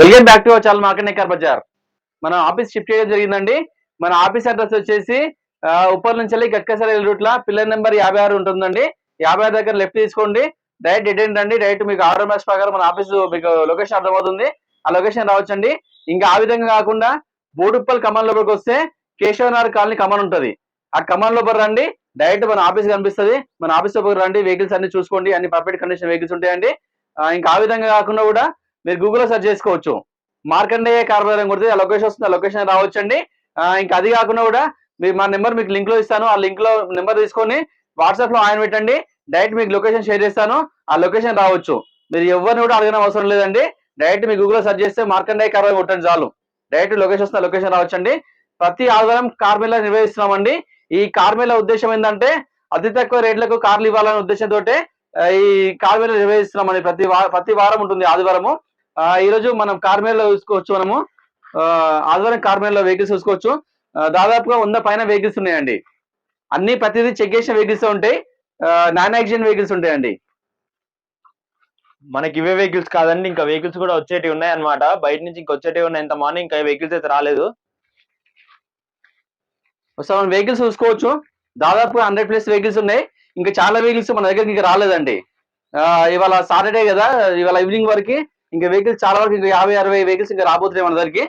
Welcome back to చాలా market నెక్కర్ బజార్. మన ఆఫీస్ షిఫ్ట్ చేయడం జరిగిందండి. మన ఆఫీస్ అడ్రస్ వచ్చేసి ఆ, ఉప్పల్ నుంచి వెళ్ళి గట్కసర రూట్ లా పిల్లర్ నెంబర్ యాభై ఆరు ఉంటుందండి. యాభై ఆరు దగ్గర లెఫ్ట్ తీసుకోండి. డైరెక్ట్ ఎటెండ్ అండి డైరెక్ట్ మీకు ఆరు మ్యాచ్ ప్రకారం మన ఆఫీస్ మీకు లొకేషన్ అర్థమవుతుంది. ఆ లొకేషన్ రావచ్చండి. ఇంకా ఆ విధంగా కాకుండా బోడుప్పల్ కమాన్ లోపలికి వస్తే కేశవనార్ కాలనీ కమాన్ ఉంటుంది. ఆ కమాన్ లోపల రండి. డైరెక్ట్ మన ఆఫీస్ కనిపిస్తుంది. మన ఆఫీస్ లోపలికి రండి. వెహికల్స్ అన్ని చూసుకోండి. అన్ని పర్ఫెక్ట్ కండిషన్ వెహికల్స్ ఉంటాయండి. ఇంకా ఆ విధంగా కాకుండా కూడా మీరు గూగుల్లో సెర్చ్ చేసుకోవచ్చు. మార్కండేయ కార్యాలయం కొడితే ఆ లొకేషన్ వస్తుంది ఆ లొకేషన్ రావచ్చండి. ఇంకా అది కాకుండా కూడా మీరు మా నెంబర్ మీకు లింక్లో ఇస్తాను. ఆ లింక్లో నెంబర్ తీసుకొని వాట్సాప్లో ఆయన పెట్టండి. డైరెక్ట్ మీకు లొకేషన్ షేర్ చేస్తాను. ఆ లొకేషన్ రావచ్చు. మీరు ఎవరిని కూడా అడగడం అవసరం లేదండి. డైరెక్ట్ మీ గూగుల్లో సెర్చ్ చేస్తే మార్కండేయ కార్యాలయం కొట్టండి చాలు. డైరెక్ట్ లొకేషన్ వస్తున్న లొకేషన్ రావచ్చండి. ప్రతి ఆదివారం కార్ నిర్వహిస్తున్నామండి. ఈ కార్ ఉద్దేశం ఏంటంటే అతి తక్కువ రేట్లకు కార్లు ఇవ్వాలనే ఉద్దేశంతో ఈ కార్ మేళా నిర్వహిస్తున్నామండి. ప్రతి వా- ప్రతి వారం ఉంటుంది ఆదివారము. ఆ, ఈ రోజు మనం కార్ మేళలో చూసుకోవచ్చు మనము. ఆదివారం కార్ మేళలో వెహికల్స్ చూసుకోవచ్చు. దాదాపుగా వంద పైన వెహికల్స్ ఉన్నాయండి. అన్ని ప్రతిదీ చెక్ చేసిన వెహికల్స్ ఉంటాయి. నాన్ యాక్సిడెంట్ వెహికల్స్ ఉంటాయండి. మనకి ఇవే వెహికల్స్ కాదండి. ఇంకా వెహికల్స్ కూడా వచ్చేటివి ఉన్నాయి అన్నమాట బయట నుంచి ఇంకా వచ్చేటివి ఉన్నాయి. ఇంత మార్నింగ్ ఇంకా వెహికల్స్ అయితే రాలేదు. ఒకసారి మనం వెహికల్స్ చూసుకోవచ్చు. దాదాపుగా హండ్రెడ్ ప్లస్ వెహికల్స్ ఉన్నాయి. ఇంకా చాలా వెహికల్స్ మన దగ్గరికి ఇంకా రాలేదండి. ఇవాళ సాటర్డే కదా. ఇవాళ ఈవినింగ్ వరకు ఇంకా వెహికల్స్ చాలా వరకు ఇంకా యాభై అరవై వెహికల్స్ ఇంకా రాబోతున్నాయి మన దగ్గరికి.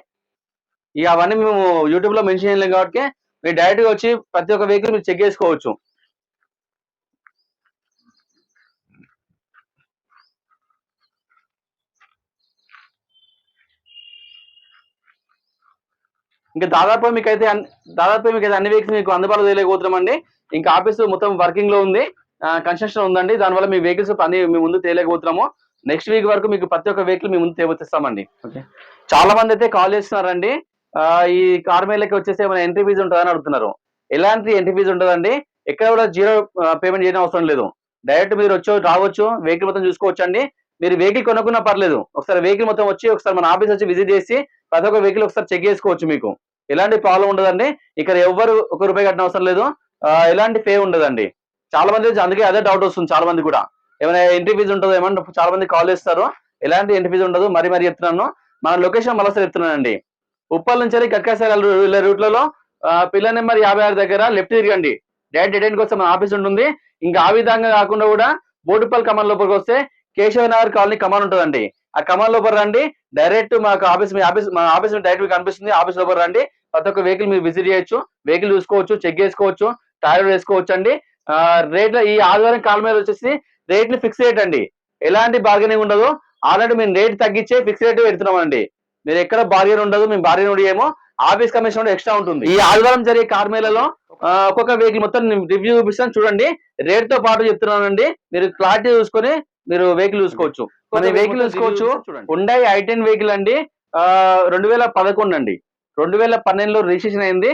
ఇక అవన్నీ మేము యూట్యూబ్లో మెన్షన్ చేయలేం కాబట్టి మీరు డైరెక్ట్గా వచ్చి ప్రతి ఒక్క వెహికల్ మీరు చెక్ చేసుకోవచ్చు. ఇంకా దాదాపు మీకైతే అయితే దాదాపు అయితే అన్ని వెహికల్స్ మీకు అందుబాటులో తెలియకపోతున్నామండి. ఇంకా ఆఫీస్ మొత్తం వర్కింగ్లో ఉంది. కన్స్ట్రక్షన్ ఉందండి. దానివల్ల మీ వెహికల్స్ అన్ని మీ ముందు తేలేకపోతున్నాము నెక్స్ట్ వీక్ వరకు మీకు ప్రతి ఒక్క వెహికల్ మీ ముందు తేవతిస్తామండి ఓకే చాలా మంది అయితే కాల్ చేస్తున్నారండి. ఈ కార్ మేళకి వచ్చేసి ఏమైనా ఎంట్రీ ఫీజు ఉంటుందని అడుగుతున్నారు. ఎలాంటి ఎంట్రీ ఫీజు ఉంటుందండి? ఎక్కడ కూడా జీరో పేమెంట్ చేయడం అవసరం లేదు. డైరెక్ట్ మీరు వచ్చి రావచ్చు వెహికల్ మొత్తం చూసుకోవచ్చు అండి మీరు వెహికల్ కొనుక్కున్నా పర్లేదు. ఒకసారి వెహికల్ మొత్తం వచ్చి ఒకసారి మన ఆఫీస్ వచ్చి విజిట్ చేసి ప్రతి ఒక్క వెహికల్ ఒకసారి చెక్ చేసుకోవచ్చు మీకు. ఎలాంటి ప్రాబ్లం ఉండదండి. ఇక్కడ ఎవ్వరు ఒక రూపాయి కట్టిన అవసరం లేదు. ఎలాంటి పే ఉండదండి. చాలా మంది అందుకే అదే డౌట్ వస్తుంది. చాలా మంది కూడా. ఏమైనా ఎంట్రీ ఫీజు ఉంటుందో ఏమన్నా చాలా మంది కాల్ చేస్తారు. ఎలాంటి ఎంట్రీ ఫీజు ఉండదు. మరి మరి చెప్తున్నాను. మన లొకేషన్ మరోసారి చెప్తున్నానండి. ఉప్పల్ నుంచి వెళ్ళి రూట్లలో పిల్ల నెంబర్ యాభై ఆరు దగ్గర లెఫ్ట్ తిరగండి. డైరెక్ట్ అటెండ్ కోసం మన ఆఫీస్ ఉంటుంది. ఇంకా ఆ విధంగా కాకుండా కూడా బోడుపల్ కమాన్ లోపలికి వస్తే కేశవనగర్ కాలనీ కమాన్ ఉంటుందండి. ఆ కమాన్ లోపల రండి. డైరెక్ట్ మాకు ఆఫీస్ మీ ఆఫీస్ మా ఆఫీస్ డైరెక్ట్ మీకు కనిపిస్తుంది. ఆఫీస్ లోపల రండి. ప్రతి ఒక్క వెహికల్ మీరు విజిట్ చేయొచ్చు. వెహికల్ చూసుకోవచ్చు చెక్ చేసుకోవచ్చు టైర్ వేసుకోవచ్చు అండి రేట్ల ఈ ఆదివారం కాలం మీద వచ్చేసి రేట్లు ఫిక్స్ రేట్ అండి. ఎలాంటి బార్గెనింగ్ ఉండదు. ఆల్రెడీ మేము రేట్ తగ్గించే ఫిక్స్ రేట్ పెడుతున్నాం అండి మీరు ఎక్కడ బార్గెన్ ఉండదు మేము బార్గెన్ ఉండేమో ఆఫీస్ కమిషన్ కూడా ఎక్స్ట్రా ఉంటుంది. ఈ ఆదివారం జరిగే కార్ మేళలో ఆ, ఒక్కొక్క వెహికల్ మొత్తం రివ్యూ చూపిస్తాను. చూడండి. రేట్తో పాటు చెప్తున్నానండి. మీరు క్లారిటీ చూసుకొని మీరు వెహికల్ చూసుకోవచ్చు. మన వెహికల్ చూసుకోవచ్చు. ఉండాయి ఐ టెన్ వెహికల్ అండి. రెండు వేల పదకొండు అండి. రెండు వేల పన్నెండులో రిజిస్ట్రేషన్ అయింది.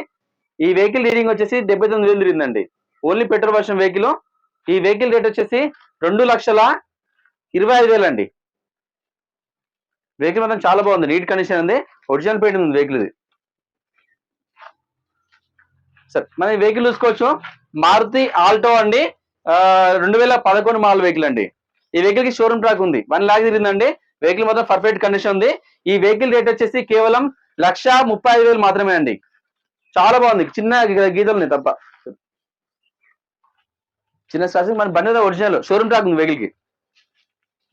ఈ వెహికల్ రీడింగ్ వచ్చేసి డెబ్బై తొమ్మిది వేలు తిరిగిందండి. ఓన్లీ పెట్రోల్ వర్షన్ వెహికల్ ఈ వెహికల్ రేట్ వచ్చేసి రెండు లక్షల ఇరవై ఐదు వేలు అండి. వెహికల్ మాత్రం చాలా బాగుంది. నీట్ కండిషన్ ఉంది. ఒరిజినల్ పెయింట్ ఉంది వెహికల్ ఇది. సరే మనం వెహికల్ చూసుకోవచ్చు. మారుతి ఆల్టో అండి. రెండు వేల పదకొండు మోడల్ వెహికల్ అండి. ఈ వెహికల్కి షోరూమ్ ట్రాక్ ఉంది. వన్ లాక్ తిరిగిందండి. వెహికల్ మొత్తం పర్ఫెక్ట్ కండిషన్ ఉంది. ఈ వెహికల్ రేట్ వచ్చేసి కేవలం లక్ష ముప్పై ఐదు వేలు మాత్రమే అండి. చాలా బాగుంది. చిన్న గీతలు తప్ప. చిన్న స్టార్టింగ్ మన బండి ఒరిజినల్. షోరూమ్ ట్రాక్ ఉంది వెహికల్కి.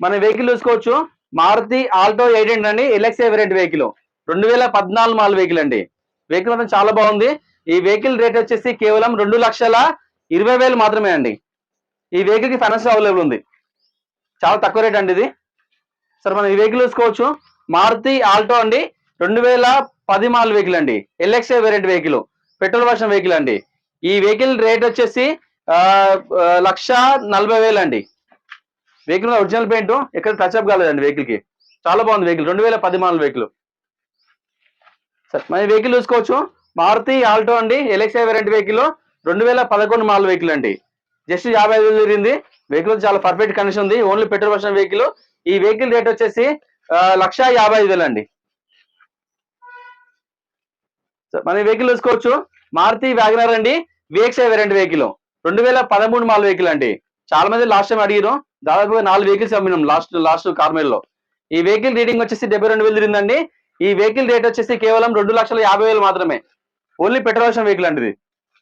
మన వెహికల్ చూసుకోవచ్చు. మారుతి ఆల్టో ఎయిట్ హండ్రెడ్ అండి. LX variant vehicle. రెండు వేల పద్నాలుగు మోడల్ వెహికల్ అండి. వెహికల్ మాత్రం చాలా బాగుంది. ఈ వెహికల్ రేట్ వచ్చేసి కేవలం రెండు లక్షల ఇరవై వేలు మాత్రమే అండి. ఈ వెహికల్కి ఫైనాన్స్ అవైలబుల్ ఉంది. చాలా తక్కువ రేట్ అండి ఇది. సరే మనం ఈ వెహికల్ చూసుకోవచ్చు. మారుతి ఆల్టో అండి. రెండు వేల పది మోడల్ వెహికల్ అండి. LX variant vehicle. Petrol version vehicle అండి. ఈ వెహికల్ రేట్ వచ్చేసి లక్ష నలభై వేలు అండి. వెహికల్ ఒరిజినల్ పెయింట్ ఎక్కడ టచ్ అప్ కాలేదండి వెహికల్కి చాలా బాగుంది వెహికల్ రెండు వేల పది మోడల్ వెహికల్ సరే మన వెహికల్ చూసుకోవచ్చు. మారుతి ఆల్టో అండి ఎలక్సా వేరియంట్ వెహికల్ రెండు వేల పదకొండు మోడల్ వెహికల్ అండి. జస్ట్ యాభై ఐదు వేలు తిరిగింది వెహికల్ చాలా పర్ఫెక్ట్ కండిషన్ ఉంది. ఓన్లీ పెట్రోల్ వర్షన్ వెహికల్ ఈ వెహికల్ రేట్ వచ్చేసి లక్ష యాభై ఐదు వేలు అండి. సరే, మన వెహికల్ చూసుకోవచ్చు. మారుతి వ్యాగనర్ అండి విఎక్స్ఐ వేరియంట్ వెహికల్ రెండు వేల పదమూడు నాలుగు వెహికల్ అండి. చాలా మంది లాస్ట్ టైం అడిగారు దాదాపుగా నాలుగు వెహికల్స్ అమ్మినాం లాస్ట్ లాస్ట్ కార్మెల్లో ఈ వెహికల్ రీడింగ్ వచ్చేసి డెబ్బై రెండు వేలు తిరిగిందండి. ఈ వెహికల్ రేట్ వచ్చేసి కేవలం రెండు లక్షల యాభై వేలు మాత్రమే. ఓన్లీ పెట్రోల్ వర్షన్ వెహికల్ అండి ఇది.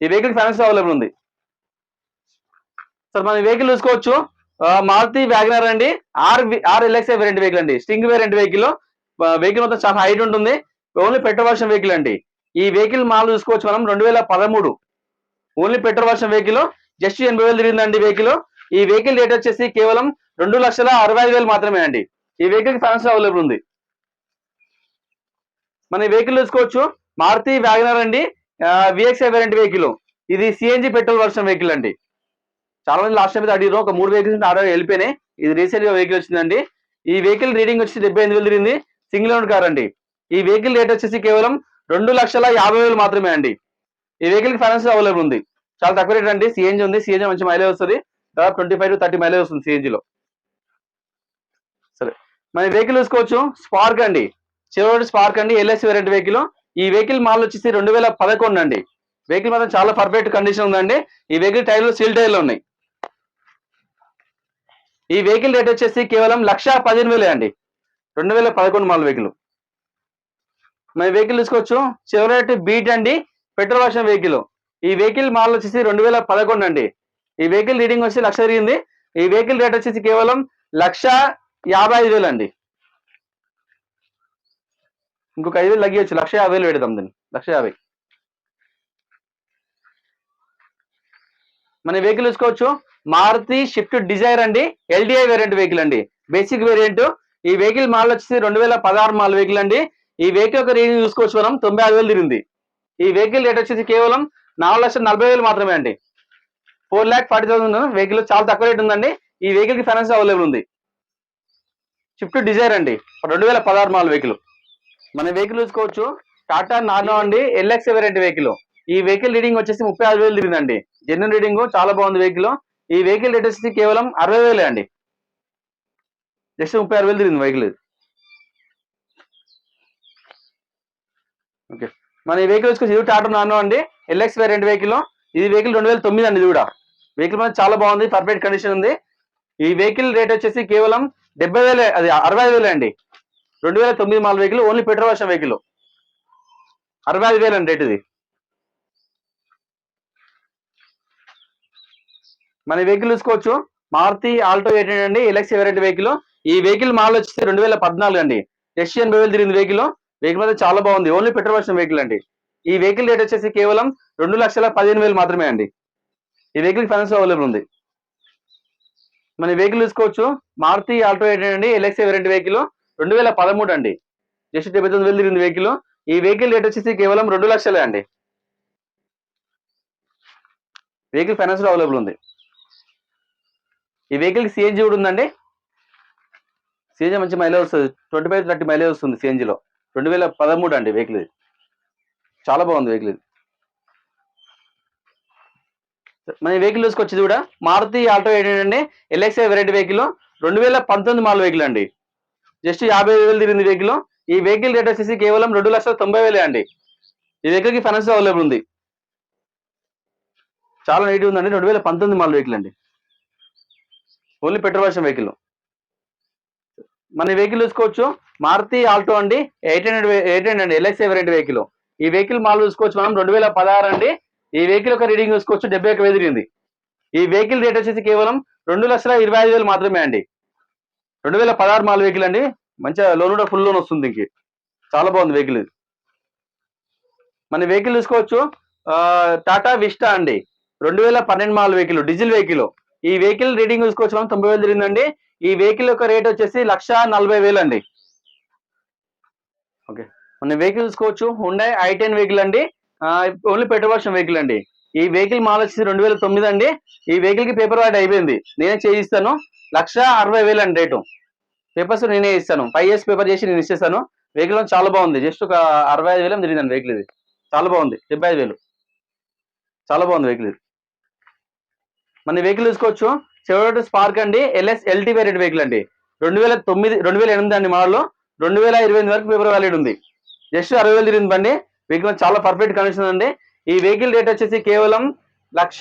ఈ వెహికల్ ఫైనాన్స్ అవైలబుల్ ఉంది. సార్ మనం వెహికల్ చూసుకోవచ్చు. మారుతి వ్యాగనర్ అండి. ఆర్ ఆర్ ఎల్ఎక్స్ఐ రెండు వెహికల్ అండి. స్టింగ్ రెండు వెహికల్ వెహికల్ మొత్తం చాలా హైట్ ఉంటుంది. ఓన్లీ పెట్రోల్ వర్షన్ వెహికల్ అండి. ఈ వెహికల్ మాల్ చూసుకోవచ్చు మనం రెండు వేల పదమూడు. Only petrol version vehicle just ఎనభై వేలు తిరిగిందండి వెహికల్. ఈ వెహికల్ రేట్ వచ్చేసి కేవలం రెండు లక్షల అరవై ఐదు వేలు మాత్రమే అండి. ఈ వెహికల్ ఫైనాన్స్ అవైలబుల్ ఉంది. మన వెహికల్ చూసుకోవచ్చు. మారుతి వ్యాగనర్ అండి. విఎక్స్ఐ వేరెంట్ వెహికల్ ఇది సిఎన్జి పెట్రోల్ వర్షన్ వెహికల్ అండి. చాలా మంది లాస్ట్ టైం అయితే అడిగారు ఒక మూడు వెహికల్స్ ఆర్డర్ వెళ్ళిపోయినాయి. ఇది రీసెంట్గా వెహికల్ వచ్చిందండి. ఈ వెహికల్ రీడింగ్ వచ్చి డెబ్బై ఎనిమిది వేలు తిరిగింది. సింగిల్ ఓన్ కార్ అండి. ఈ వెహికల్ రేట్ వచ్చేసి కేవలం రెండు లక్షల యాభై వేలు మాత్రమే అండి. ఈ వెహికల్కి ఫైనాన్స్ అవైలబుల్ ఉంది. చాలా తక్కువ రేట్ అండి. సిఎన్జి ఉంది. సిఎన్జి మంచి మైలేజ్ వస్తుంది. దాదాపు twenty five to thirty mileage వస్తుంది సిఎన్జిలో సరే. మన వెహికల్ చూసుకోవచ్చు. స్పార్క్ అండి. చివరి స్పార్క్ అండి. ఎల్ఎస్ వేరియంట్ వెహికల్ ఈ వెహికల్ మాల్ వచ్చేసి రెండు వేల పదకొండు అండి. వెహికల్ మాత్రం చాలా పర్ఫెక్ట్ కండిషన్ ఉందండి. ఈ వెహికల్ టైర్లు సీల్ టైర్లు ఉన్నాయి. ఈ వెహికల్ రేట్ వచ్చేసి కేవలం లక్ష పదిహేను వేలే అండి. రెండు వేల పదకొండు మాల్ వెహికల్ మన వెహికల్ తీసుకోవచ్చు చివరి బీట్ అండి. పెట్రోల్ వర్షన్ వెహికల్ ఈ వెహికల్ మాల్ వచ్చేసి రెండు వేల పదకొండు అండి. ఈ వెహికల్ రీడింగ్ వచ్చి లక్ష తిరిగింది ఈ వెహికల్ రేట్ వచ్చేసి కేవలం లక్ష యాభై ఐదు వేలు అండి ఇంకొక ఐదు వేలు తగ్గియచ్చు. లక్ష యాభై వేలు పెడతాం దీన్ని. లక్ష యాభై. మన వెహికల్ చూసుకోవచ్చు. మారుతి షిఫ్ట్ డిజైర్ అండి. ఎల్డిఐ వేరియంట్ వెహికల్ అండి. బేసిక్ వేరియంట్ ఈ వెహికల్ మాల్ వచ్చేసి రెండు వేల పదహారు మాల్ వెహికల్ అండి. ఈ వెహికల్ యొక్క రీడింగ్ చూసుకోవచ్చు మనం. తొంభై ఆరు వేలు తిరిగింది. ఈ వెహికల్ రేట్ వచ్చేసి కేవలం నాలుగు లక్షల నలభై వేలు మాత్రమే అండి. Four lakh forty thousand vehicle చాలా తక్కువ రేట్ ఉందండి. ఈ వెహికల్కి ఫైనాన్స్ అవైలబుల్ ఉంది. స్విఫ్ట్ డిజైర్ అండి. రెండు వేల పదహారు నాలుగు వెహికల్ మన వెహికల్ చూసుకోవచ్చు. టాటా నానో అండి. ఎల్ఎక్స్ వెరైటీ వెహికల్ ఈ వెహికల్ రీడింగ్ వచ్చేసి ముప్పై ఆరు వేలు తిరిగిందండి. జెన్యున్ రీడింగ్ చాలా బాగుంది వెహికల్ ఈ వెహికల్ రేట్ వచ్చేసి కేవలం అరవై వేలే అండి. జస్ట్ ముప్పై ఆరు వేలు తిరిగింది వెహికల్ ఓకే మన ఈ వెహికల్ వచ్చేసి ఇది టాటా నానో అండి. ఎల్ఎక్స్ వేరియంట్ వెహికల్ ఇది వెహికల్ రెండు వేల తొమ్మిది అండి ఇది కూడా. వెహికల్ మీద చాలా బాగుంది పర్ఫెక్ట్ కండిషన్ ఉంది. ఈ వెహికల్ రేట్ వచ్చేసి కేవలం డెబ్బై వేలే అది అరవై ఐదు వేలే అండి. రెండు వేల తొమ్మిది మాల vehicle only petrol version vehicle అరవై ఐదు వేలండి అండి రేట్ ఇది. మన వెహికల్ చూసుకోవచ్చు. మారుతి ఆల్టో ఎయిట్ అండి ఎలక్స్ ఎవరెంట్ వెహికల్ ఈ వెహికల్ మాల్ వచ్చేసి రెండు వేల పద్నాలుగు అండి. ఎస్సీ ఎనభై వేలు తిరిగింది వెహికల్ వెహికల్ మీద చాలా బాగుంది. ఓన్లీ పెట్రోల్ వర్షన్ వెహికల్ అండి. ఈ వెహికల్ రేట్ వచ్చేసి కేవలం రెండు లక్షల పదిహేను వేలు మాత్రమే అండి. ఈ వెహికల్ ఫైనాన్స్ అవైలబుల్ ఉంది. మన వెహికల్ చూసుకోవచ్చు. మారుతి ఆల్టో ఎయిట్ అండి ఎలక్స్ వేరియంట్ వెహికల్ రెండు వేల పదమూడు అండి. జస్ట్ డెబ్బై తొమ్మిది వేలు తిరిగింది వెహికల్ ఈ వెహికల్ రేట్ వచ్చేసి కేవలం రెండు లక్షలే అండి. వెహికల్ ఫైనాన్స్ అవైలబుల్ ఉంది. ఈ వెహికల్ సిఎన్జి కూడా ఉందండి. సిఎన్జి మంచి మైలేజ్ వస్తుంది. ట్వంటీ ఫైవ్ థర్టీ మైలేజ్ వస్తుంది సిఎన్జిలో రెండు వేల పదమూడు అండి వెహికల్ ఇది. చాలా బాగుంది వెహికల్ ఇది. మన వెహికల్ చూసుకొచ్చి కూడా మారుతి ఆల్టో ఎయిట్ అండి ఎల్ఎక్స్ఐ వెరైటీ వెహికల్ రెండు వేల పంతొమ్మిది మాల వెహికల్ అండి. జస్ట్ యాభై ఐదు వేలు తిరిగింది వెహికల్ ఈ వెహికల్ రేట్ వచ్చేసి కేవలం రెండు లక్షల తొంభై వేలే అండి. ఈ వెహికల్కి ఫైనాన్స్ అవైలబుల్ ఉంది. చాలా నీట్ ఉందండి రెండు వేల పంతొమ్మిది మాల వెహికల్ అండి. ఓన్లీ పెట్రోల్ వర్షన్ వెహికల్ మన వెహికల్ చూసుకోవచ్చు. మారుతి ఆల్టో అండి ఎయిట్ హండ్రెడ్ ఎయిట్ హండ్రెడ్ అండి ఎల్ఎక్స్ఐ వెరైటీ వెహికల్ ఈ వెహికల్ మాల్ చూసుకోవచ్చు మనం రెండు వేల పదహారు అండి. ఈ వెహికల్ యొక్క రీడింగ్ చూసుకోవచ్చు డెబ్బై ఒక వేలు ఈ వెహికల్ రేట్ వచ్చేసి కేవలం రెండు లక్షల ఇరవై ఐదు వేలు మాత్రమే అండి. రెండు వేల పదహారు మాల్ వెహికల్ అండి. మంచిగా లోన్ కూడా ఫుల్ లోన్ వస్తుంది ఇంక చాలా బాగుంది వెహికల్ ఇది మన వెహికల్ చూసుకోవచ్చు టాటా విస్టా అండి. రెండు వేల పన్నెండు మాల్ వెహికల్ డీజిల్ వెహికల్ ఈ వెహికల్ రీడింగ్ చూసుకోవచ్చు మనం తొంభై వేలు జరిగిందండి ఈ వెహికల్ యొక్క రేట్ వచ్చేసి లక్ష నలభై వేలు అండి. ఓకే. మన వెహికల్ చూసుకోవచ్చు హుండై ఐ టెన్ వెహికల్ అండి. ఓన్లీ పెట్రోల్ వర్షన్ వెహికల్ అండి. ఈ వెహికల్ మాల్ వచ్చేసి రెండు వేల తొమ్మిది అండి. ఈ వెహికల్కి పేపర్ వాడి అయిపోయింది. నేనే చేయిస్తాను. లక్ష అరవై వేలు అండి రేటు. పేపర్స్ నేనే ఇస్తాను. ఫైవ్ ఇయర్స్ పేపర్ చేసి నేను ఇచ్చేస్తాను. వెహికల్ చాలా బాగుంది. జస్ట్ ఒక అరవై ఐదు వేలు తిరిగిందండి వెహికల్ ఇది. చాలా బాగుంది. డెబ్బై ఐదు వేలు. చాలా బాగుంది వెహికల్ ఇది. మన వెహికల్ చూసుకోవచ్చు. చెవరట్ స్పార్క్ అండి. ఎల్ఎస్ ఎల్టీ వేరియంట్ వెహికల్ అండి. రెండు వేల తొమ్మిది రెండు వేల ఎనిమిది అండి మోడల్ రెండు వేల ఇరవై ఎనిమిది వరకు పేపర్ వ్యాలిడ్ ఉంది. జస్ట్ అరవై వేలు తిరిగింది బండి. వెహికల్ చాలా పర్ఫెక్ట్ కండిషన్ అండి ఈ వెహికల్ రేట్ వచ్చేసి కేవలం లక్ష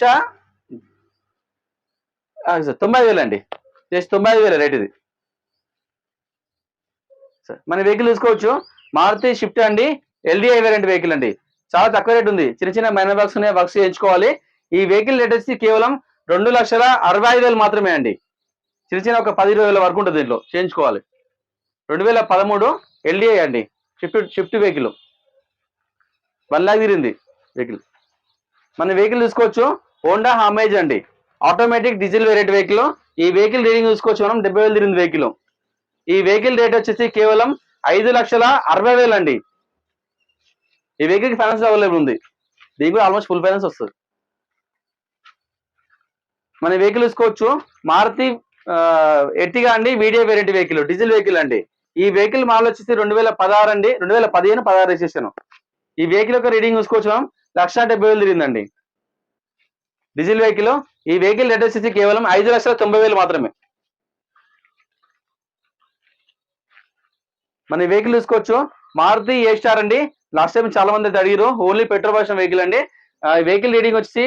సార్, తొంభై వేలు అండి. జస్ట్ తొంభై ఐదు వేల రేట్ ఇది సార్ మన వెహికల్ తీసుకోవచ్చు మారుతి షిఫ్ట్ అండి. ఎల్డీఐ వేరియంట్ వెహికల్ అండి. చాలా తక్కువ రేట్ ఉంది. చిన్న చిన్న మైనర్ బాక్స్ ఉన్నాయి. బాక్స్ చేయించుకోవాలి ఈ వెహికల్ రేట్ వచ్చి కేవలం రెండు లక్షల అరవై ఐదు వేలు మాత్రమే అండి. చిన్న చిన్న ఒక పది ఇరవై వేల వరకు ఉంటుంది దీంట్లో. చేయించుకోవాలి. రెండు వేల పదమూడు ఎల్డీఐ అండి. Swift Swift vehicle. One lakh తిరిగింది వెహికల్. మన వెహికల్ చూసుకోవచ్చు. హోండా హామేజ్ అండి. Automatic diesel variant vehicle. ఈ వెహికల్ రీడింగ్ చూసుకోవచ్చు మనం. డెబ్బై వేలు తిరిగింది వెహికల్. ఈ వెహికల్ రేట్ వచ్చేసి కేవలం ఐదు లక్షల అరవై వేలు అండి. ఈ వెహికల్ ఫైనాన్స్ అవైలబుల్ ఉంది. దీనికి కూడా ఆల్మోస్ట్ ఫుల్ ఫైనాన్స్ వస్తుంది. మన వెహికల్ చూసుకోవచ్చు. మారుతి ఎట్టిగా అండి. VDI variant vehicle. Diesel vehicle అండి. ఈ వెహికల్ మామూలు వచ్చేసి రెండు వేల పదహారు అండి. రెండు వేల పదిహేను పదహారు రిజిస్ట్రేషన్ ఈ వెహికల్ యొక్క రీడింగ్ చూసుకోవచ్చు మనం. లక్ష డెబ్బై వేలు తిరిగిందండి. డీజిల్ వెహికల్ ఈ వెహికల్ రేట్ వచ్చేసి కేవలం ఐదు లక్షల తొంభై వేలు మాత్రమే. మన వెహికల్ చూసుకోవచ్చు. మారుతి ఏ స్టార్ అండి. లాస్ట్ టైం చాలా మంది అయితే అడిగారు ఓన్లీ పెట్రోల్ వర్షన్ వెహికల్ అండి. ఈ వెహికల్ రీడింగ్ వచ్చి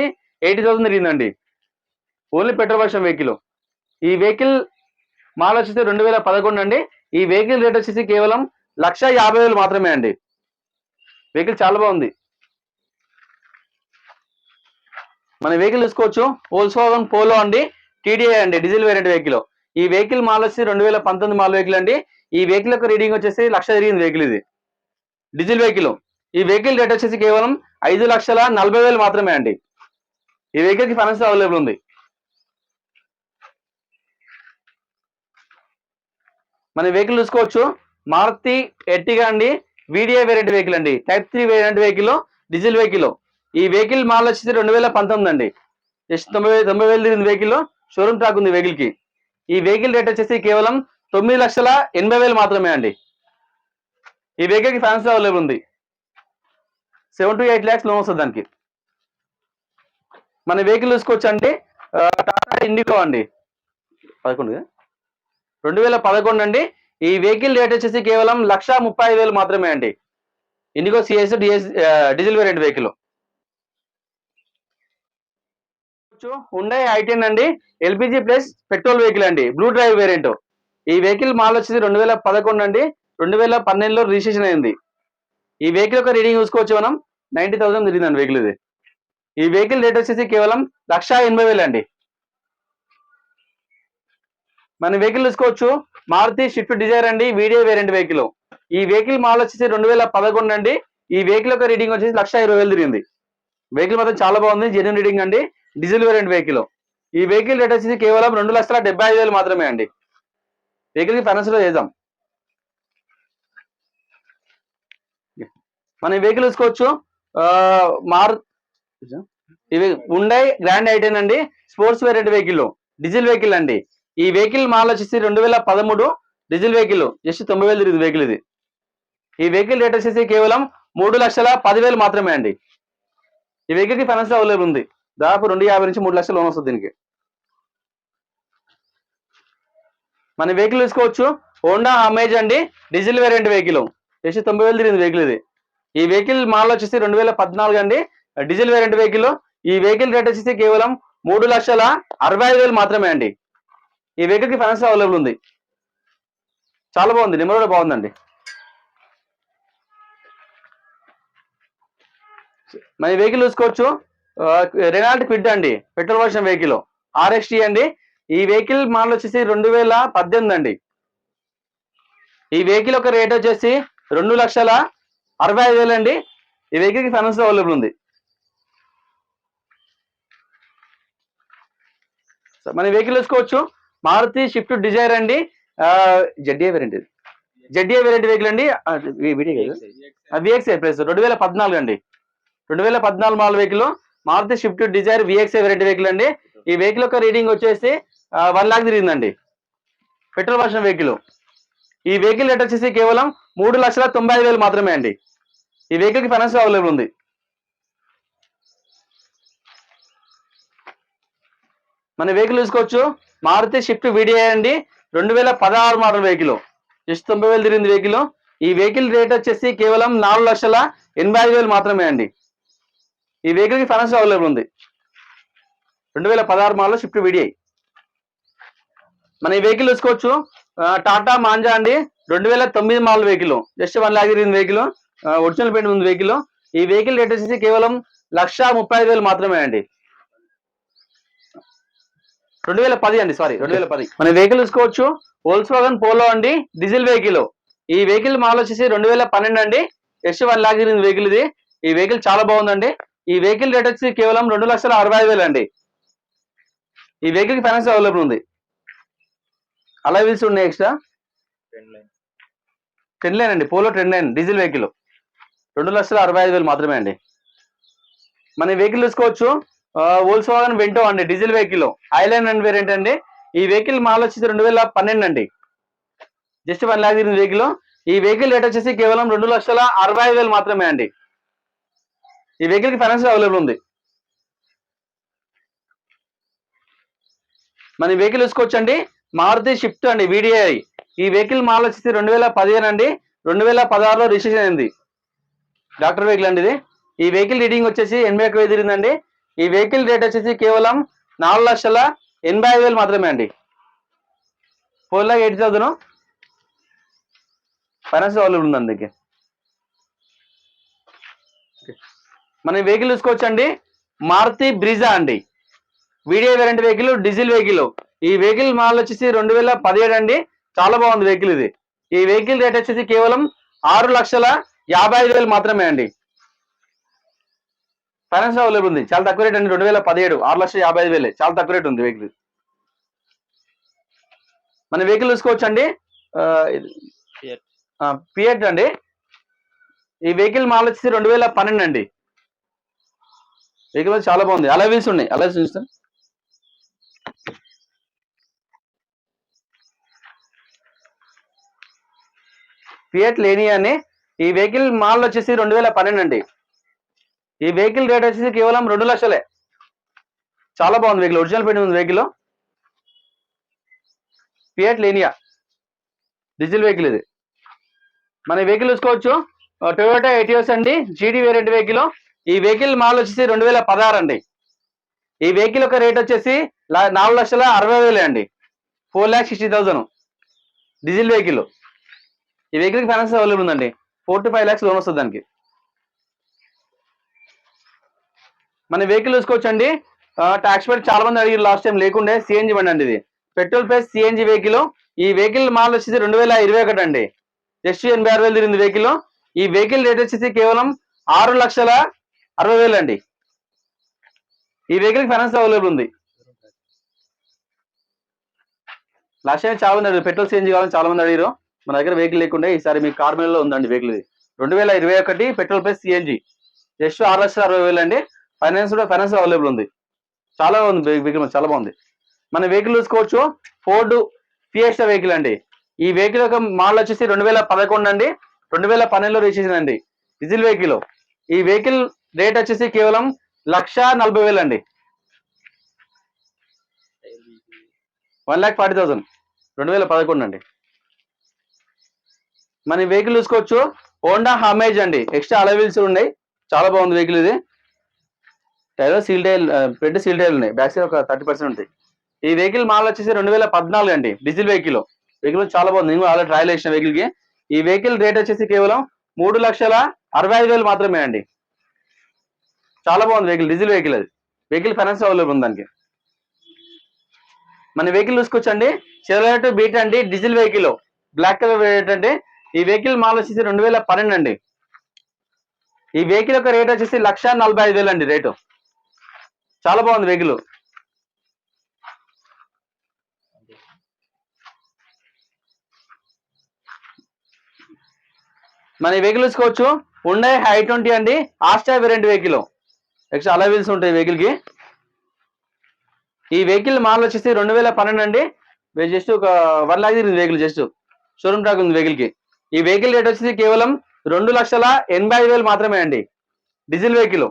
ఎయిటీ థౌసండ్ తిరిగిందండి. ఓన్లీ పెట్రోల్ వర్షన్ వెహికల్ ఈ వెహికల్ మాల్ వచ్చేసి రెండు వేల పదకొండు అండి. ఈ వెహికల్ రేట్ వచ్చేసి కేవలం లక్ష యాభై వేలు మాత్రమే అండి. వెహికల్ చాలా బాగుంది. మన వెహికల్ తీసుకోవచ్చు. ఓల్స్వాగన్ పోలో అండి. టీడీఐ అండి డీజిల్ వేరియంట్ వెహికల్. ఈ వెహికల్ మాల్ వచ్చి రెండు వేల పంతొమ్మిది మాల్ వెహికల్ అండి. ఈ వెహికల్ యొక్క రీడింగ్ వచ్చేసి లక్ష తిరిగింది వెహికల్ ఇది. Diesel vehicle. ఈ వెహికల్ రేట్ వచ్చేసి కేవలం ఐదు లక్షల నలభై వేలు మాత్రమే అండి. ఈ వెహికల్కి ఫైనాన్స్ అవైలబుల్ ఉంది. మన వెహికల్ చూసుకోవచ్చు. మారుతి ఎట్టిగా అండి. వీడియో వేరియంట్ వెహికల్ అండి. Type three variant vehicle diesel vehicle ఈ వెహికల్ మాల్ వచ్చేసి రెండు వేల పంతొమ్మిది అండి. జస్ట్ తొంభై తొంభై వేలు తిరిగింది వెహికల్ షోరూమ్ ట్రాక్ ఉంది వెహికల్కి. ఈ వెహికల్ రేట్ వచ్చేసి కేవలం తొమ్మిది లక్షల ఎనభై వేలు మాత్రమే అండి. ఈ వెహికల్కి ఫైనాన్స్ అవైలబుల్ ఉంది. Seven to eight lakhs loan వస్తుంది దానికి. మన వెహికల్ చూసుకోవచ్చు అంటే టాటా ఇండిగో అండి. పదకొండు రెండు వేల పదకొండు అండి. ఈ వెహికల్ రేట్ వచ్చేసి కేవలం లక్ష ముప్పై ఐదు వేలు మాత్రమే అండి. Indigo CS DS diesel variant vehicle. Hyundai I ten అండి. ఎల్పిజి ప్లస్ పెట్రోల్ వెహికల్ అండి. Blue drive variant. ఈ వెహికల్ మాల్ వచ్చేసి రెండు వేల పదకొండు అండి. రెండు వేల పన్నెండులో రిజిస్ట్రేషన్ అయింది. ఈ వెహికల్ యొక్క రీడింగ్ చూసుకోవచ్చు మనం. నైన్టీ థౌసండ్ తిరిగిందండి వెహికల్ ఇది. ఈ వెహికల్ రేట్ వచ్చేసి కేవలం లక్ష ఎనభై వేలు అండి. మన వెహికల్ చూసుకోవచ్చు మారుతి షిఫ్ట్ డిజైర్ అండి. VDI variant vehicle. ఈ వెహికల్ మాల్ వచ్చేసి రెండు వేల పదకొండు అండి. ఈ వెహికల్ యొక్క రీడింగ్ వచ్చేసి లక్ష ఇరవై వేలు తిరిగింది. వెహికల్ మాత్రం చాలా బాగుంది. జెన్యున్ రీడింగ్ అండి. Diesel variant vehicle. ఈ వెహికల్ రేట్ వచ్చేసి కేవలం రెండు లక్షల డెబ్బై ఐదు వేలు మాత్రమే అండి. వెహికల్కి ఫైనాన్స్లో చేద్దాం. మనం ఈ వెహికల్ చూసుకోవచ్చు మార్ ఇవి ఉండే గ్రాండ్ ఐటెన్ అండి. Sports variant vehicle diesel vehicle అండి. ఈ వెహికల్ మాల్ వచ్చేసి రెండు వేల పదమూడు డీజిల్ వెహికల్. జస్ట్ తొంభై వేలు తిరిగింది వెహికల్ ఇది. ఈ వెహికల్ రేట్ వచ్చేసి కేవలం మూడు లక్షల పదివేలు మాత్రమే అండి. ఈ వెహికల్కి ఫైనాన్స్ అవైలబుల్ ఉంది. దాదాపు రెండు యాభై నుంచి మూడు లక్షల లోన్ వస్తుంది దీనికి. మన వెహికల్ తీసుకోవచ్చు. హోండా అమేజ్ అండి. Diesel variant vehicle. జస్ట్ తొంభై వేలు తిరిగింది వెహికల్ ఇది. ఈ వెహికల్ మాల్ వచ్చేసి రెండు వేల పద్నాలుగు అండి. Diesel variant vehicle. ఈ వెహికల్ రేట్ వచ్చేసి కేవలం మూడు లక్షల అరవై ఐదు వేలు మాత్రమే అండి. ఈ వెహికల్కి ఫైనాన్స్ అవైలబుల్ ఉంది. చాలా బాగుంది. నెంబర్ కూడా బాగుందండి. మన వెహికల్ చూసుకోవచ్చు. రెనాల్ట్ క్విడ్ అండి. Petrol version vehicle. ఆర్ఎస్టీ అండి. ఈ వెహికల్ మోడల్ వచ్చేసి రెండు వేల పద్దెనిమిది అండి. ఈ వెహికల్ ఒక రేట్ వచ్చేసి రెండు లక్షల అరవై ఐదు వేలు అండి. ఈ వెహికల్కి ఫైనాన్స్ అవైలబుల్ ఉంది. సో మన వెహికల్ చూసుకోవచ్చు. మారుతి షిఫ్ట్ డిజైర్ అండి. జడ్డీఏ వేరియంట్ ఇది. జడ్డీఏ వేరియంట్ వెహికల్ అండి. విఎక్స్ఐ ప్రైస్ రెండు వేల పద్నాలుగు అండి. రెండు వేల పద్నాలుగు model vehicle Maruti Swift Dzire VXI variety vehicle అండి. ఈ వెహికల్ యొక్క రీడింగ్ వచ్చేసి వన్ లాక్ తిరిగిందండి. పెట్రోల్ వర్షన్ వెహికల్ ఈ వెహికల్ రేట్ వచ్చేసి కేవలం మూడు లక్షల తొంభై ఐదు వేలు మాత్రమే అండి. ఈ వెహికల్కి ఫైనాన్స్ అవైలబుల్ ఉంది. మన వెహికల్ చూసుకోవచ్చు మారుతి షిఫ్ట్ వీడియో అండి. రెండు వేల పదహారు మోడల్ వెహికల్ జస్ట్ తొంభై వేలు తిరిగింది వెహికల్ ఈ వెహికల్ రేట్ వచ్చేసి కేవలం నాలుగు లక్షల ఎనభై ఐదు వేలు మాత్రమే అండి. ఈ వెహికల్కి ఫైనాన్స్ అవైలబుల్ ఉంది. రెండు వేల పదహారు మోడల్ షిఫ్ట్ వీడిఐ మన ఈ వెహికల్ చూసుకోవచ్చు టాటా మాంజా అండి. రెండు వేల తొమ్మిది model vehicle just one lakh తిరిగింది వెహికల్ ఒరిజినల్ పెయింట్ ఉంది వెహికల్ ఈ వెహికల్ రేట్ వచ్చేసి కేవలం లక్ష ముప్పై ఐదు వేలు మాత్రమే అండి. రెండు వేల పది అండి సారీ రెండు వేల పది. మన వెహికల్ చూసుకోవచ్చు వోల్స్ వాగన్ పోలో అండి డీజిల్ వెహికల్ ఈ వెహికల్ మోడల్ వచ్చేసి రెండు వేల పన్నెండు అండి. జస్ట్ వన్ లాక్ తిరిగింది వెహికల్ ఇది. ఈ వెహికల్ చాలా బాగుందండి. ఈ వెహికల్ రేట్ వచ్చి కేవలం రెండు లక్షల అరవై ఐదు వేలు అండి. ఈ వెహికల్కి ఫైనాన్స్ అవైలబుల్ ఉంది. అలా వీల్స్ ఉన్నాయి ఎక్స్ట్రా టెన్ లైన్ అండి Polo ten line diesel vehicle రెండు లక్షల అరవై ఐదు వేలు మాత్రమే అండి. మన వెహికల్ చూసుకోవచ్చు వోల్స్ వాగన్ వెంటో అండి diesel vehicle Highline and variant అండి. ఈ వెహికల్ మాల్ వచ్చేసి రెండు వేల పన్నెండు అండి. జస్ట్ వన్ ల్యాక్ తిరిగిన వెహికల్ ఈ వెహికల్ రేట్ వచ్చేసి కేవలం రెండు లక్షల అరవై ఐదు వేలు మాత్రమే అండి. ఈ వెహికల్కి ఫైనాన్స్ అవైలబుల్ ఉంది. మన వెహికల్ చూసుకోవచ్చండి. మారుతి షిఫ్ట్ అండి వీడిఐ ఈ వెహికల్ మాల్ వచ్చేసి రెండు వేల పదిహేను అండి. రెండు వేల పదహారులో రిజిస్ట్రేషన్ అయింది. డాక్టర్ వెహికల్ అండి ఇది. ఈ వెహికల్ రీడింగ్ వచ్చేసి ఎనభై ఒక వెయ్యి తిరిగిందండి ఈ వెహికల్ రేట్ వచ్చేసి కేవలం నాలుగు లక్షల ఎనభై ఐదు వేలు మాత్రమే అండి. Four lakh eighty thousand finance available ఉంది అందుకే. మనం వెహికల్ చూసుకోవచ్చు అండి మారుతి బ్రిజా అండి. VDI variant vehicle diesel vehicle. ఈ వెహికల్ మాల్ వచ్చేసి రెండు వేల పదిహేడు అండి. చాలా బాగుంది వెహికల్ ఇది. ఈ వెహికల్ రేట్ వచ్చేసి కేవలం ఆరు లక్షల యాభై ఐదు వేలు మాత్రమే అండి. ఫైనాన్స్ అవైలబుల్ ఉంది. చాలా తక్కువ రేట్ అండి. రెండు వేల పదిహేడు ఆరు లక్షల యాభై ఐదు వేలే. చాలా తక్కువ రేట్ ఉంది వెహికల్ మన వెహికల్ చూసుకోవచ్చు అండి. పియట్ అండి. ఈ వెహికల్ మోడల్ వచ్చేసి రెండు వేల పన్నెండు అండి. వెహికల్ చాలా బాగుంది. అలా వీల్స్ ఉన్నాయి. అలా చూస్తాను ఫియట్ లేని అని ఈ వెహికల్ మాల్ వచ్చేసి రెండు వేల పన్నెండు అండి. ఈ వెహికల్ రేట్ వచ్చేసి కేవలం రెండు లక్షలే. చాలా బాగుంది వెహికల్ ఒరిజినల్ పెయింట్ ఉంది vehicle Fiat Linea diesel vehicle ఇది. మన వెహికల్ చూసుకోవచ్చు. టొయోటా ఎయిటీఎస్ అండి జీడీ వేరియంట్ వెహికల్ ఈ వెహికల్ మాల్ వచ్చేసి రెండు వేల పదహారు అండి. ఈ వెహికల్ యొక్క రేట్ వచ్చేసి నాలుగు లక్షల అరవై వేలే అండి. Four lakh sixty thousand diesel vehicle ఈ వెహికల్కి ఫైనాన్స్ అవైలబుల్ ఉందండి. Four to five lakhs loan వస్తుంది దానికి. మన వెహికల్ చూసుకోవచ్చండి. ట్యాక్స్ పేరు చాలా మంది అడిగారు లాస్ట్ టైం లేకుండే సిఎన్జి బండి అండి ఇది. పెట్రోల్ ప్లస్ సిఎన్జి వెహికల్ ఈ వెహికల్ మాల్ వచ్చేసి రెండు వేల ఇరవై ఒకటి అండి. జస్ట్ ఎనభై ఆరు వేలు తిరిగింది వెహికల్ ఈ వెహికల్ రేట్ వచ్చేసి కేవలం ఆరు లక్షల అరవై వేలు అండి. ఈ వెహికల్ ఫైనాన్స్ అవైలబుల్ ఉంది. లాస్ట్ టైం చాలా మంది పెట్రోల్ సిఎన్జి కావాలని చాలా మంది అడిగారు. మన దగ్గర వెహికల్ లేకుండా ఈసారి మీ కార్మిల్లో ఉందండి వెహికల్ ఇది. రెండు వేల ఇరవై ఒకటి పెట్రోల్ ప్లస్ సిఎన్జి జస్ట్ ఆరు లక్షల అరవై వేలు అండి. ఫైనాన్స్ కూడా ఫైనాన్స్ అవైలబుల్ ఉంది. చాలా ఉంది వెహికల్ చాలా బాగుంది. మన వెహికల్ చూసుకోవచ్చు. ఫోర్డ్ ఫియస్టా వెహికల్ అండి. ఈ వెహికల్ యొక్క మోడల్ వచ్చేసి రెండు వేల పదకొండు అండి. రెండు వేల పన్నెండులో రిజిస్ట్రేషన్ అండి డీజిల్ వెహికల్. ఈ వెహికల్ రేట్ వచ్చేసి కేవలం లక్ష నలభై వేలు అండి. One lakh forty thousand. రెండు వేల పదకొండు అండి. మన వెహికల్ చూసుకోవచ్చు. హోండా హమేజ్ అండి. ఎక్స్ట్రా అలవీల్స్ ఉన్నాయి. చాలా బాగుంది వెహికల్ ఇది. టైర్లో సీల్ టైల్ పెద్ద సీల్ టైల్ ఉన్నాయి. బ్యాక్ సైడ్ ఒక థర్టీ పర్సెంట్ ఉంటాయి. ఈ వెహికల్ మాల్ వచ్చేసి రెండు వేల పద్నాలుగు అండి. డీజిల్ వెహికల్ వెహికల్ చాలా బాగుంది. నేను ఆల్రెడీ ట్రయల్ వేసిన వెహికల్కి. ఈ వెహికల్ రేట్ వచ్చేసి కేవలం మూడు లక్షల అరవై ఐదు వేలు మాత్రమే అండి. చాలా బాగుంది వెహికల్ డీజిల్ వెహికల్ అది. వెహికల్ ఫైనాన్స్ అవైలబుల్ ఉంది దానికి. మన వెహికల్ చూసుకోవచ్చండి చెరలెట్ బీట్ అండి డీజిల్ వెహికల్ బ్లాక్ కలర్ ఏంటంటే ఈ వెహికల్ మాల్ వచ్చేసి రెండు వేల పన్నెండు అండి. ఈ వెహికల్ యొక్క రేట్ వచ్చేసి లక్ష నలభై ఐదు వేలు అండి రేటు చాలా బాగుంది వెహికల్ మన ఈ వెహికల్ చూసుకోవచ్చు ఉండే హై ట్వంటీ అండి. Asta variant vehicle extra alloy wheels ఉంటాయి వెహికల్కి ఈ వెహికల్ మాల్ వచ్చేసి రెండు వేల పన్నెండు అండి. జస్ట్ ఒక వన్ లాక్ తిరిగింది వెహికల్ జస్ట్ షోరూమ్ ట్రాక్ ఉంది వెహికల్కి ఈ వెహికల్ రేట్ వచ్చేసి కేవలం రెండు లక్షల ఎనభై ఐదు వేలు మాత్రమే అండి. డీజిల్ వెహికల్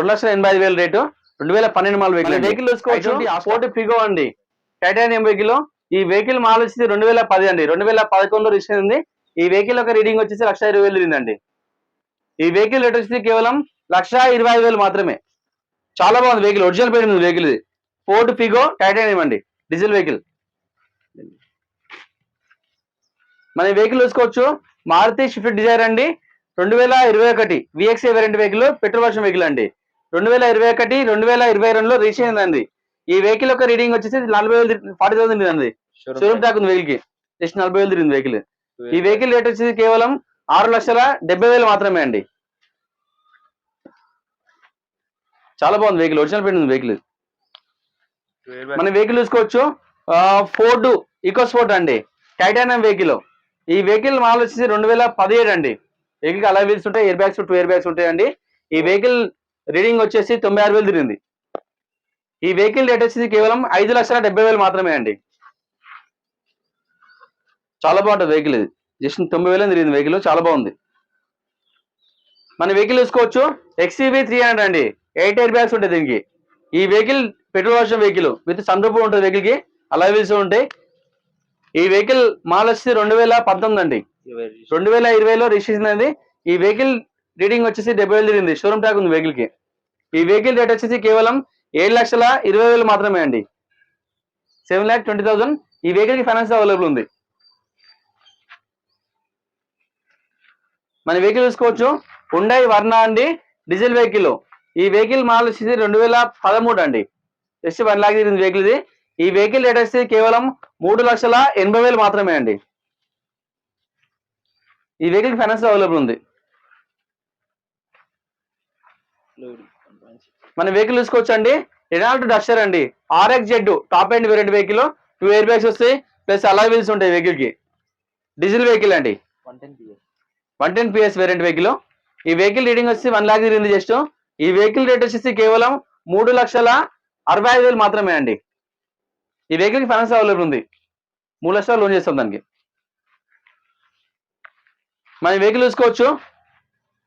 రెండు లక్షల ఎనభై ఐదు వేలు రేటు రెండు వేల పన్నెండు మాల్ వెహికల్ వెహికల్ చూసుకోవచ్చు ఫోర్ట్ ఫిగో అండి. టైటానియం వెహికల్ ఈ వెహికల్ మాల్ వచ్చేసి రెండు వేల పది అండి. రెండు వేల పదకొండులో రిజిస్టర్ ఉంది ఈ వెహికల్ యొక్క రీడింగ్ వచ్చేసి లక్ష ఇరవై వేలు తిరిగిందండి. ఈ వెహికల్ రేట్ వచ్చేసి కేవలం లక్ష ఇరవై ఐదు వేలు మాత్రమే. చాలా బాగుంది వెహికల్ ఒరిజినల్ పేరు ఉంది వెహికల్ ఇది. ఫోర్డ్ ఫిగో టైటానియం అండి. డీజిల్ వెహికల్ మన వెహికల్ చూసుకోవచ్చు మారుతి షిఫ్ట్ డిజైర్ అండి. రెండు వేల ఇరవై ఒకటి VXI variant vehicle petrol version vehicle అండి. రెండు వేల ఇరవై ఒకటి రెండు వేల ఇరవై రెండులో రిజిస్ట్రేషన్ అండి ఈ వెహికల్ యొక్క రీడింగ్ వచ్చేసి నలభై వేలు ఫార్టీ థౌసండ్ అండి షోరూమ్ ట్యాక్ ఉంది వెహికల్కి జస్ట్ నలభై వేలు తిరిగింది వెహికల్ ఈ వెహికల్ రేట్ వచ్చేసి కేవలం ఆరు లక్షల డెబ్బై వేలు మాత్రమే అండి. చాలా బాగుంది వెహికల్ ఒరిజినల్ పెయింట్ ఉంది వెహికల్ మన వెహికల్ చూసుకోవచ్చు. ఫోర్డ్ ఈకో స్పోర్ట్ అండి. టైటానియం వెహికల్ ఈ వెహికల్ మాల్ వచ్చేసి రెండు వేల పదిహేడు అండి. వెహికల్ అలా వీల్స్ ఉంటాయి air bags two air bags ఉంటాయండి. ఈ వెహికల్ రీడింగ్ వచ్చేసి తొంభై ఆరు వేలు తిరిగింది. ఈ వెహికల్ రేట్ వచ్చేసి కేవలం ఐదు లక్షల డెబ్బై వేలు మాత్రమే అండి. చాలా బాగుంటుంది వెహికల్ ఇది. జస్ట్ తొంభై వేలు తిరిగింది వెహికల్ చాలా బాగుంది. మన వెహికల్ చూసుకోవచ్చు. ఎక్స్యూవీ త్రీ హండ్రెడ్ అండి. ఎయిట్ ఎయిర్ బ్యాగ్స్ ఉంటాయి దీనికి. ఈ vehicle petrol version vehicle with sunroof ఉంటుంది వెహికల్కి అలా వీల్స్ ఉంటాయి. ఈ వెహికల్ మాల్ వచ్చి రెండు వేల పంతొమ్మిది అండి. రెండు వేల ఇరవైలో రిజిస్ట్రేషన్ అయింది. ఈ వెహికల్ రీడింగ్ వచ్చేసి డెబ్బై వేలు తిరిగింది. షోరూమ్ ట్యాక్ ఉంది వెహికల్కి ఈ వెహికల్ రేట్ వచ్చేసి కేవలం ఏడు లక్షల ఇరవై వేలు మాత్రమే అండి. సెవెన్ ల్యాక్ ట్వంటీ థౌసండ్ ఈ వెహికల్కి ఫైనాన్స్ అవైలబుల్ ఉంది. మన వెహికల్ చూసుకోవచ్చు. ఉండాయి వర్ణ అండి డీజిల్ వెహికల్ ఈ వెహికల్ మాల్ వచ్చేసి రెండు వేల పదమూడు అండి. జస్ట్ వన్ ల్యాక్ తిరిగింది వెహికల్ ఇది. ఈ వెహికల్ రేట్ వచ్చేసి కేవలం మూడు లక్షల ఎనభై వేలు మాత్రమే అండి. ఈ వెహికల్ ఫైనాన్స్ అవైలబుల్ ఉంది. మన వెహికల్ చూసుకోవచ్చు అండి రెనాల్ట్ డస్టర్ అండి. RX Z top and variant vehicle two airbags వస్తాయి. ప్లస్ అలా వీల్స్ ఉంటాయి వెహికల్కి. డీజిల్ వెహికల్ అండి. One ten PS variant vehicle ఈ వెహికల్ రీడింగ్ వచ్చి వన్ లాక్ తిరిగింది జస్ట్ ఈ వెహికల్ రేట్ వచ్చేసి కేవలం మూడు లక్షల అరవై ఐదు వేలు మాత్రమే అండి. ఈ వెహికల్కి ఫైనాన్స్ అవైలబుల్ ఉంది. మూడు లక్షలు లోన్ చేస్తాం దానికి. మన వెహికల్ చూసుకోవచ్చు.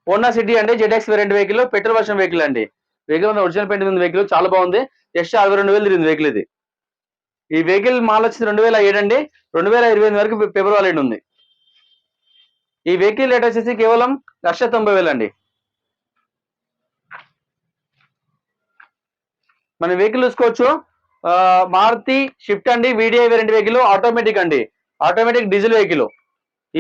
హోండా సిటీ అండి ZX variant vehicle petrol version vehicle అండి. వెహికల్ ఒరిజినల్ పెయింట్ ఉంది వెహికల్ చాలా బాగుంది. జస్ట్ అరవై రెండు వేలు తిరిగింది వెహికల్ ఇది. ఈ వెహికల్ మాల్ వచ్చింది రెండు వేల ఏడు అండి. రెండు వేల ఇరవై ఎనిమిది వరకు పేపర్ వాలెట్ ఉంది. ఈ వెహికల్ రేట్ వచ్చేసి కేవలం లక్ష తొంభై వేలు అండి. మన వెహికల్ చూసుకోవచ్చు. మారుతి షిఫ్ట్ అండి వీడియో వేరియంట్ వెహికల్ ఆటోమేటిక్ అండి. ఆటోమేటిక్ డీజిల్ వెహికల్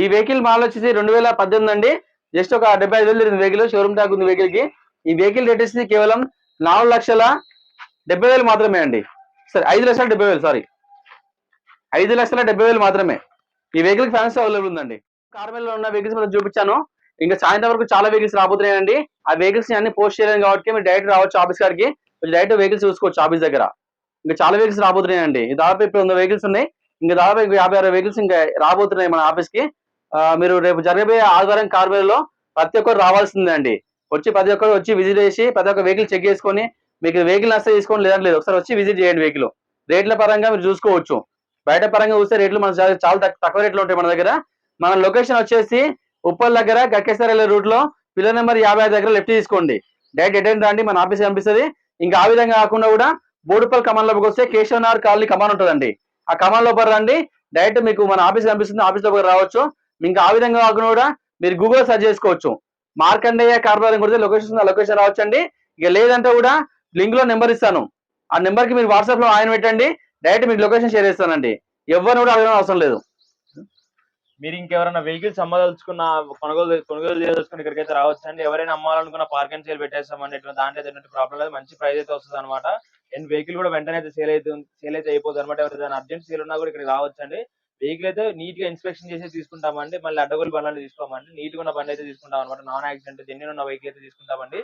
ఈ వెహికల్ మాల్ వచ్చేసి రెండు వేల పద్దెనిమిది అండి. జస్ట్ ఒక డెబ్బై ఐదు వేలు తిరిగింది వెహికల్ షోరూమ్ దాకా ఉంది వెహికల్కి ఈ వెహికల్ రేట్ వచ్చేసి కేవలం నాలుగు లక్షల డెబ్బై వేలు మాత్రమే అండి. సరే ఐదు లక్షల డెబ్బై వేలు సారీ. ఐదు లక్షల డెబ్బై వేలు మాత్రమే. ఈ వెహికల్ ఫైనాన్స్ అవైలబుల్ ఉందండి. కార్మెల్లో ఉన్న వెహికల్స్ మనం చూపించాను. ఇంకా సాయంత్రం వరకు చాలా వెహికల్స్ రాబోతున్నాయండి. ఆ వెహికల్స్ అన్ని పోస్ట్ చేయలేదు కాబట్టి మీరు డైరెక్ట్ రావచ్చు ఆఫీస్ గారికి డైరెక్ట్ వెహికల్స్ చూసుకోవచ్చు ఆఫీస్ దగ్గర. ఇంకా చాలా వెహికల్స్ రాబోతున్నాయండి. ఈ దాదాపు ఇప్పుడు వంద వెహికల్స్ ఉన్నాయి. ఇంకా దాదాపు యాభై అరవై వెహికల్స్ ఇంకా రాబోతున్నాయి మన ఆఫీస్కి. మీరు రేపు జరగబోయే ఆదివారం కార్మెల్లో ప్రతి ఒక్కరు రావాల్సిందే అండి. వచ్చి ప్రతి ఒక్కరు వచ్చి విజిట్ చేసి ప్రతి ఒక్క వెహికల్ చెక్ చేసుకొని మీకు వెహికల్ నష్టం తీసుకోండి లేదంటే లేదు ఒకసారి వచ్చి విజిట్ చేయండి వెహికల్ రేట్ల పరంగా మీరు చూసుకోవచ్చు. బయట పరంగా చూస్తే రేట్లు మన చాలా తక్కువ రేట్లు ఉంటాయి మన దగ్గర. మన లొకేషన్ వచ్చేసి ఉప్పల్ దగ్గర గక్కేశ్వర వెళ్ళే రూట్లో పిల్లర్ నెంబర్ యాభై దగ్గర లెఫ్ట్ తీసుకోండి. డైరెక్ట్ అటెండ్ రండి మన ఆఫీస్ కనిపిస్తుంది ఇంకా ఆ విధంగా కాకుండా కూడా బోడుపల్ కమాన్ లోపలికి వస్తే కేశవనార్ కాలనీ కమాన్ ఉంటుందండి. ఆ కమాన్ లోపల రండి. డైరెక్ట్ మీకు మన ఆఫీస్ కనిపిస్తుంది ఆఫీస్ లోపలికి రావచ్చు. ఇంకా ఆ విధంగా కాకుండా కూడా మీరు గూగుల్ సెర్చ్ చేసుకోవచ్చు. మార్కండేయ కార్పొరేషన్ కొడితే లొకేషన్ ఆ లొకేషన్ రావచ్చండి. ఇక లేదంటే కూడా లింక్లో నెంబర్ ఇస్తాను. ఆ నెంబర్కి మీరు వాట్సాప్లో ఆయన పెట్టండి. డైరెక్ట్ మీకు లొకేషన్ షేర్ చేస్తానండి. ఎవరిని కూడా అడగడం అవసరం లేదు. మీరు ఇంకెవరైనా వెహికల్స్ అమ్మదలుచుకున్న కొనుగోలు కొనుగోలు చేయదలుచుకుని ఇక్కడికైతే రావచ్చు అండి ఎవరైనా అమ్మాలనుకున్న పార్క్ అండ్ సేల్ పెట్టేస్తామండి. ఎటువంటి దాంట్లో అయితే ఎటువంటి ప్రాబ్లం లేదు. మంచి ప్రైస్ అయితే వస్తుంది అనమాట అండ్ వెహికల్ కూడా వెంటనే అయితే సేల్ అయితే సేల్ అయితే అయిపోతుంది అనమాట ఎవరైనా అర్జెంట్ సేల్ ఉన్నా కూడా ఇక్కడ రావచ్చు అండి వెహికల్ అయితే నీట్గా ఇన్స్పెక్షన్ చేసి తీసుకుంటామండి. మళ్ళీ అడ్డగోలు బండ్లు తీసుకోమండి. నీట్గా ఉన్న బండి అయితే తీసుకుంటాం అనమాట నాన్ యాక్సిడెంట్ జెన్యున్ ఉన్న వెహికల్ అయితే తీసుకుంటామండి.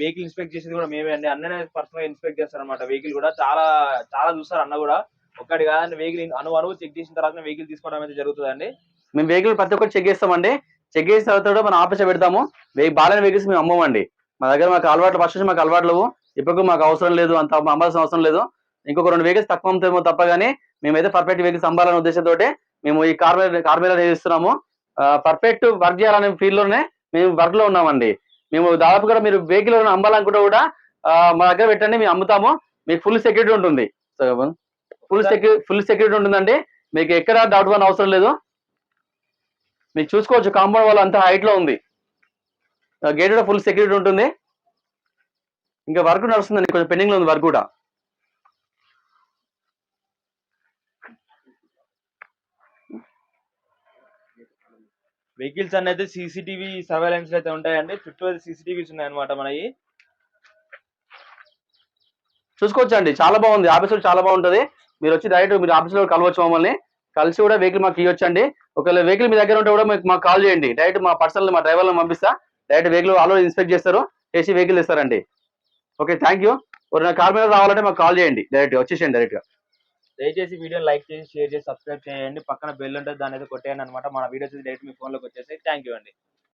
వెహికల్ ఇన్స్పెక్ట్ చేసేది కూడా మేమే అండి. అన్ననే పర్సనల్ ఇన్స్పెక్ట్ చేస్తారు అనమాట వెహికల్ కూడా. చాలా చాలా చూస్తారు అన్న కూడా. ఒక్కటి కాదండి వెహికల్ అను అనువు చెక్ చేసిన తర్వాత వెహికల్ తీసుకోవడం అయితే జరుగుతుందండి. మేము వెహికల్ ప్రతి ఒక్కటి చెక్ చేస్తామండి. చెక్ చేసిన తర్వాత కూడా ఆఫీస్ పెడతాము. బాలని వెహికల్స్ మేము అమ్మమండి. మా దగ్గర మాకు అలవాట్లు ఫస్ట్ నుంచి మాకు అలవాట్లు లేవు. ఇప్పుడు మాకు అవసరం లేదు అంత అమ్మాల్సిన అవసరం లేదు. ఇంకొక రెండు వెహికల్స్ తక్కువ అమ్ముతామో తప్ప కానీ మేమైతే పర్ఫెక్ట్ వెహికల్స్ అమ్మాలనే ఉద్దేశంతో మేము ఈ కార్ మీద కార్ మీద నిర్వహిస్తున్నాము పర్ఫెక్ట్ వర్క్ చేయాలనే ఫీల్డ్లోనే మేము వర్క్లో ఉన్నామండి. మేము దాదాపు కూడా మీరు వెహికల్ అమ్మాలనుకుంటే కూడా మా దగ్గర పెట్టండి మేము అమ్ముతాము. మీకు ఫుల్ సెక్యూరిటీ ఉంటుంది. ఫుల్ సెక్యూ ఫుల్ సెక్యూరిటీ ఉంటుందండి. మీకు ఎక్కడ డౌట్ పని అవసరం లేదు. మీకు చూసుకోవచ్చు కాంపౌండ్ వాల్ అంతా హైట్లో ఉంది. గేట్ కూడా ఫుల్ సెక్యూరిటీ ఉంటుంది. ఇంకా వర్క్ నడుస్తుందండి కొంచెం పెండింగ్లో ఉంది వర్క్ కూడా. వెహికల్స్ అనేది సీసీటీవీ సర్వేలెన్స్ అయితే ఉంటాయండి. చుట్టూ సీసీటీవీస్ ఉన్నాయి అనమాట మనకి చూసుకోవచ్చండి. చాలా బాగుంది. ఆఫీస్లో చాలా బాగుంటది. మీరు వచ్చి డైరెక్ట్ మీరు ఆఫీస్లో కలవచ్చు మమ్మల్ని. కలిసి కూడా వెహికల్ మాకు ఇవ్వచ్చండి ఒకవేళ వెహికల్ మీ దగ్గర ఉంటే కూడా మీకు మాకు కాల్ చేయండి. డైరెక్ట్ మా పర్సనల్ మా డ్రైవర్లను పంపిస్తా. డైరెక్ట్ వెహికల్ ఆల్రెడీ ఇన్స్పెక్ట్ చేస్తారు. చేసి వెహికల్ ఇస్తారండి. ఓకే థ్యాంక్ యూ నా కార్ మీద రావాలంటే మాకు కాల్ చేయండి. డైరెక్ట్ వచ్చేసేయండి డైరెక్ట్గా. దయచేసి వీడియో లైక్ చేసి షేర్ చేసి సబ్స్క్రైబ్ చేయండి. పక్కన బెల్ ఉంటుంది దాని అయితే కొట్టేయండి అనమాట మన వీడియోస్ డైరెక్ట్ మీ ఫోన్లోకి వచ్చేసి థ్యాంక్ యూ అండి.